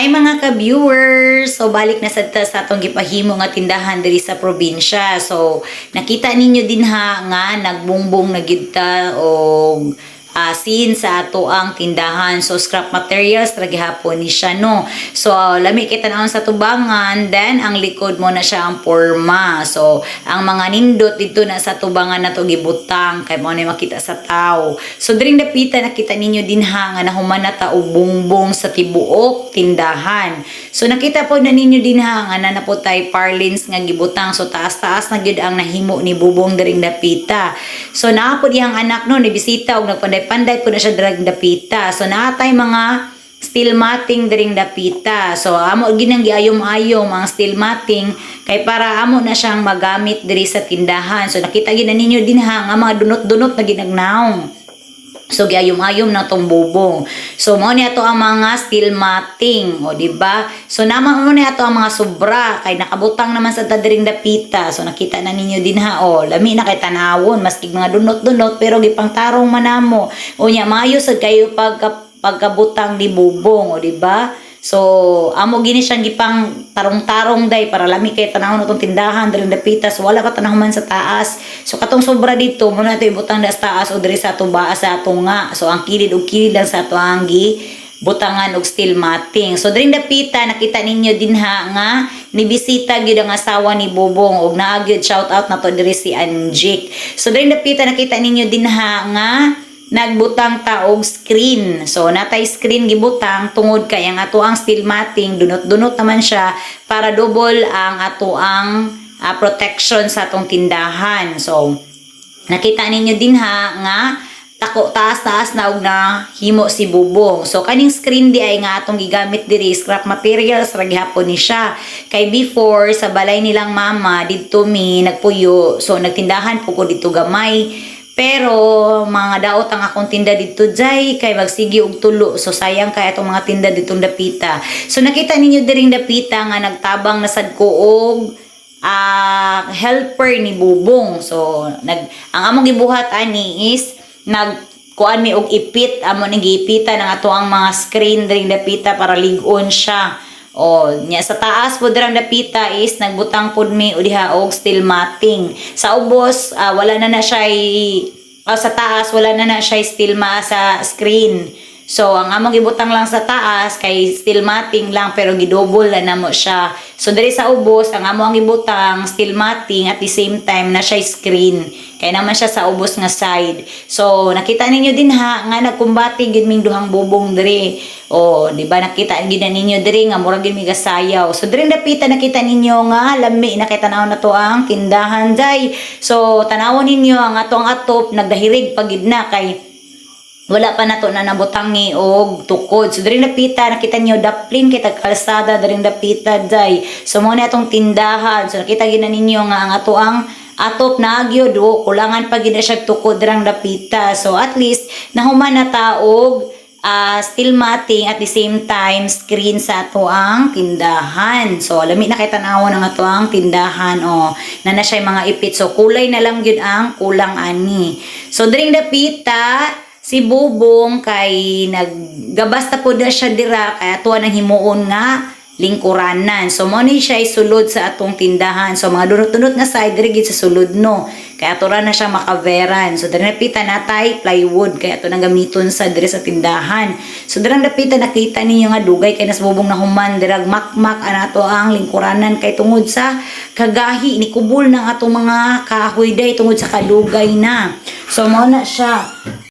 Hi mga ka-viewers! So balik na sa ta sa atong gipahimo nga tindahan diri sa probinsya. So nakita ninyo din ha nga nagbungbong na gyud ta og scene sa ato ang tindahan. So scrap materials ra gihapon ni siya no. So lami kita naon sa tubangan then ang likod mo na siya ang forma. So ang mga nindot dito na sa tubangan na to gibutang kay mo na makita sa tao. So during dapita nakita ninyo din ha nga nahuman na ta og bungbong sa tibuok tindahan. So nakita po na ninyo din ha nga na na po tay parlins nga gibutang so taas-taas na gyud ang nahimo ni bubong diring dapita. So naa po diyang anak no ni bisita og nagpanday-panday po na siya diring dapita. So naa tay mga steel matting diring dapita. So amo ginang giayom-ayom ang steel matting kay para amo na siyang magamit diri sa tindahan. So nakita gid ninyo din ha nga mga dunot-dunot na ginagnaong. So giayom-ayom na tong bubong. So mo ni ato ang mga steel matting, o di ba? So naman mo ni ato ang mga sobra kay nakabutang naman sa tadiring dapita. So nakita na ninyo din ha, o lami na kay tanawon maski mga dunot-dunot pero gipang tarong manamo. O nya maayo sad kayo pagka pagkabutang ni bubong, o di ba? So, amo gini siyang gipang tarong-tarong day para lami kay tanawon itong tindahan diri dapita so wala pa tanawon man sa taas. So katong sobra dito mo na ibutang da taas o diri sa ato ba sa ato nga. So ang kilid og kilid lang sa ato ang butangan og steel matting. So diri dapita nakita ninyo din ha nga nibisita gyud ang asawa ni Bobong og naa shout out na to diri si Anjik. So diri dapita nakita ninyo din ha nga nagbutang ta og screen. So natay screen gibutang tungod kay ang ato ang steel matting dunot-dunot naman siya para double ang ato ang ah, protection sa atong tindahan. So nakita ninyo din ha nga tako taas-taas na og na himo si bubong. So kaning screen di ay nga atong gigamit diri scrap materials ra gihapon ni siya. Kay before sa balay nilang mama didto mi nagpuyo. So nagtindahan po ko dito gamay. Pero mga daot ang akong tinda dito jay kay magsigi og tulo. So sayang kay atong mga tinda dito dapita. So nakita ninyo diring dapita nga nagtabang na sad ko og ah helper ni Bubong. So nag ang among gibuhat ani is nag kuan mi og ipit amo ni gipita ng ato ang mga screen diring dapita para ligon siya. O, nya sa taas po dirang dapita is nagbutang pud mi o diha og steel matting. Sa ubos ah, wala na na siya sa taas wala na na siya steel ma sa screen. So, ang among gibutang lang sa taas kay steel matting lang pero gidouble na namo siya. So, diri sa ubos, ang amo ang gibutang steel matting at the same time na siya screen. Kaya naman siya sa ubos nga side. So, nakita ninyo din ha, nga nagkumbati gid ming duhang bubong diri. O, di ba nakita gid ninyo diri nga murag gid gasayaw. So, diri dapita nakita ninyo nga lami nakita na na to ang tindahan day. So, tanawon ninyo ang atong atop nagdahirig pagid na kay wala pa nato na nabutangi og tukod. So diri napita nakita niyo daplin kay tag kalsada diri napita day. So mo ni atong tindahan. So nakita gid na ninyo nga ang ato ang atop na agyod o kulangan pa gid na siya tukod dirang dapita. So at least nahuman na ta og ah, steel matting at the same time screen sa ato ang tindahan. So lami na kay tan-awon ang ato ang tindahan o na na siya mga ipit. So kulay na lang gyud ang kulang ani. So diri dapita si Bubong kay naggabas ta po na siya dira kay ato nang himuon nga lingkuranan. So mo ni siya isulod sa atong tindahan. So mga dunot-dunot nga side diri gid sa sulod no. Kay ato ra na siya makaveran. So diri napita natay plywood kay ato nang gamiton sa diri sa tindahan. So diri napita nakita ninyo nga dugay kay nas bubong na human dirag makmak ana ato ang lingkuranan kay tungod sa kagahi ni kubul ng atong mga kahoy day tungod sa kadugay na. So mo na siya